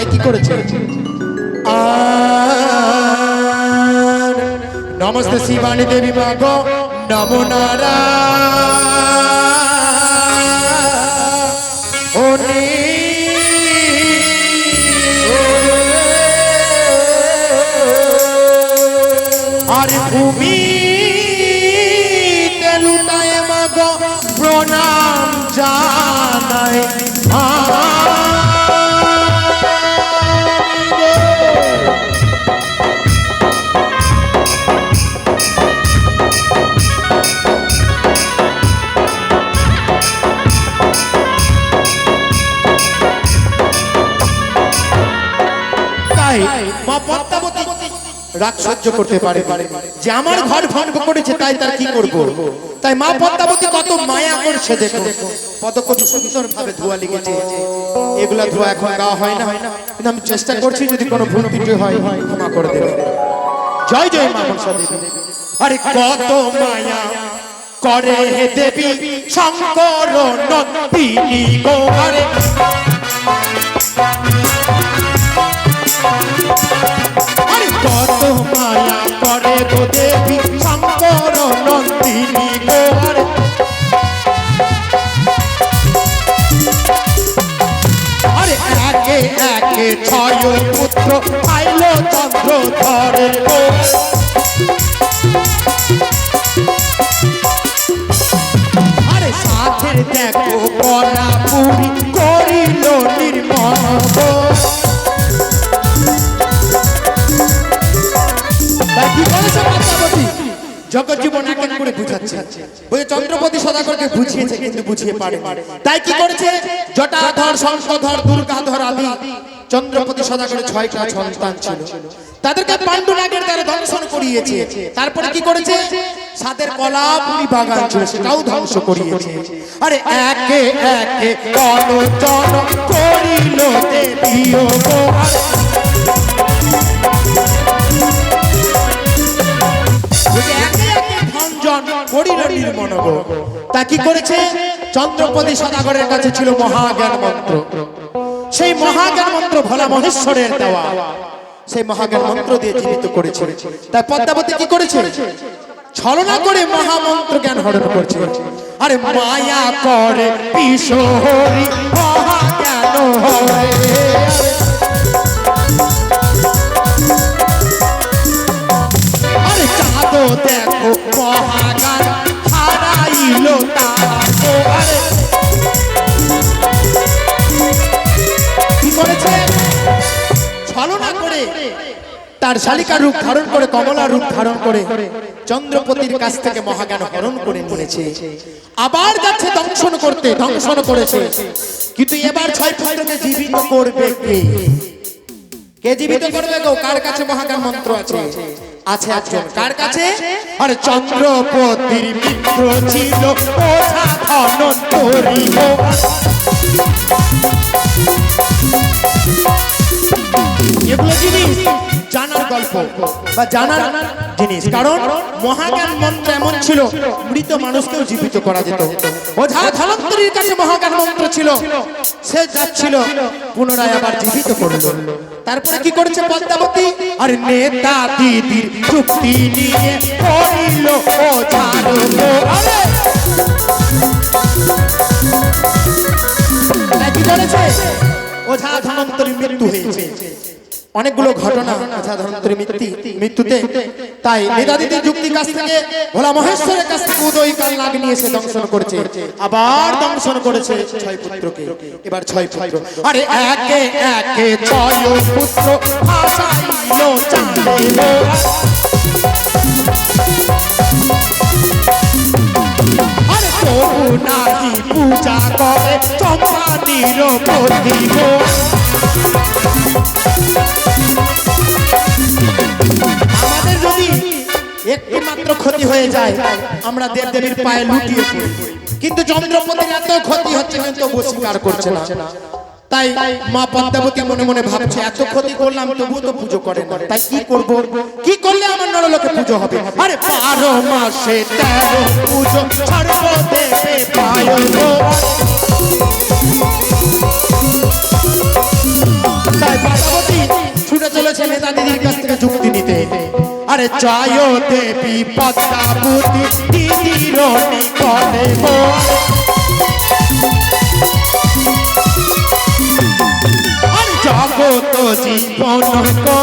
তাই কি করেছে? আর নমস্তে শিবানী দেবী মা গো, নমো আর ভূমি লুটায় মগ প্রণাম জানায় মা পদ্মাবতী করতে পারে যে আমার ঘর ভঙ্গ করেছে, তাই তার কি করব? তাই মা পদ্মাবতী কত মায়া করছে দেখো। কত সুন্দর ভাবে ধোয়া লেগেছে। এগুলা ধোয়া এখন গাওয়া হয় না। কিন্তু আমি চেষ্টা করছি যদি কোনো ভুল ত্রুটি হয়, ক্ষমা করে দেবে। জয় জয় মা আরে কত মায়া করে হে দেবী, শঙ্কর নন্দিনী গো। কত মায়া করে গো দেবী, শঙ্কর নন্দিনী গো আরে আরে একে একে ছয় পুত্র আইল চন্দ্র ধরে গো আরে সাথের দেখো করা পুরি করিল নির্মল এক এক করে বুঝাচ্ছে। ওই চন্দ্রপতি সদাগরকে বুঝিয়েছে, কিন্তু বুঝিয়ে পারে তাই কি করেছে? জটাধর দুর্গাধর আদি চন্দ্রপতি সদাগরের সন্তান ছিল। তাদেরকে পাণ্ডুরাগের দ্বারা করিয়েছে। তারপরে কি করেছে? সাদের কলা পুরি বাগান ছিল, সেটাও ধ্বংস করিয়েছে। আরে একে একে করিল দেবীও নির্মল তা কি করেছে? চন্দ্রপতি সদাগরের কাছে ছিল মহাজ্ঞান মন্ত্র। সেই মহাজ্ঞান মন্ত্র ভোলা মহেশ্বরের দেওয়া। সেই মহাজ্ঞান মন্ত্র দিয়ে জীবিত করেছে। তাই পদ্মাবতী কি করেছে? ছলনা করে মহামন্ত্র জ্ঞান হরণ করছে। আরে মায়া করে কিশোরী, মহাজ্ঞান হরে আরে চাঁদ তার শালিকা রূপ ধারণ করে, কমলা রূপ ধারণ করে, চন্দ্রপতির কাছ থেকে মহাজ্ঞান হরণ করে নিয়েছে। আবার যাচ্ছে, দংশন করতে, দংশন করেছে। কিন্তু এবার ছয় পুত্রকে জীবিত করবে কে? কে জীবিত করবে গো? কার কাছে মহাজ্ঞান মন্ত্র আছে? আছে একজন। কার কাছে? আরে চন্দ্রপতির মিত্র ছিল গো। এগুলো জিনিস জানার গল্প বা জানার জিনিস। কারণ মহাজ্ঞান মন্ত্র এমন ছিল, মৃত মানুষকেও জীবিত করা যেত। ওঝা ধনন্তরীর কাছে মহাজ্ঞান মন্ত্র ছিল। সে যাচ্ছিল পুনরায় আবার জীবিত করল। তারপরে কি করেছে পদ্মাবতী? আর নেতা দিদির চুক্তি নিয়ে করিল ওঝা ধনন্তরী মৃত্যু হয়েছে। অনেকগুলো ঘটনা। ওঝা মৃত্যু মৃত্যুতে। তাই মেধাদিদির যুক্তি কাছ থেকে ভোলা মহেশ্বরের কাছ থেকে উদয় কাল নাগ নিয়ে এসে দংশন করেছে। আবার দংশন করেছে। ছয় পুত্রকে। এবার ছয় পুত্র। আরে একে একে ছয় পুত্র আসাইল চাঁদে আরে তবু নাহি পূজা করে চম্পা নিরপতি গো হয়ে যায়। আমরা দেব দেবীর পায়ে লুটিয়ে পড়ি। কিন্তু চন্দ্রপতির এত ক্ষতি হচ্ছে কিন্তু তবু স্বীকার করছে না। তাই মা পদ্মাবতী মনে মনে ভাবছে এত ক্ষতি করলাম তবু তো পুজো করে না। তাই কি করব? কি করলে আমার নরলোকে পুজো হবে? আরে বারো মাসে তেরো পুজো আরে জয় দেবী পদ্মাবতী নিকটে গো। আরে জগত জীবন বন্দে গো।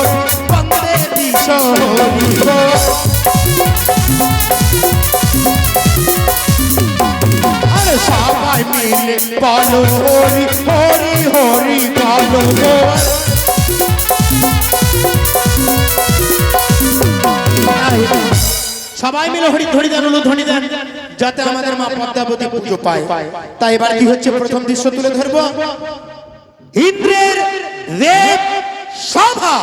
আরে সবাই মিলে বলো হরি হরি হরি বলো সবাই মিলে হরি ধরি দেন উলু ধ্বনি দেন, যাতে আমাদের মা পদ্মাবতী পুজো পায়। তাই এবার কি হচ্ছে? প্রথম দৃশ্য তুলে ধরবো। ইন্দ্রের রেপ সভা।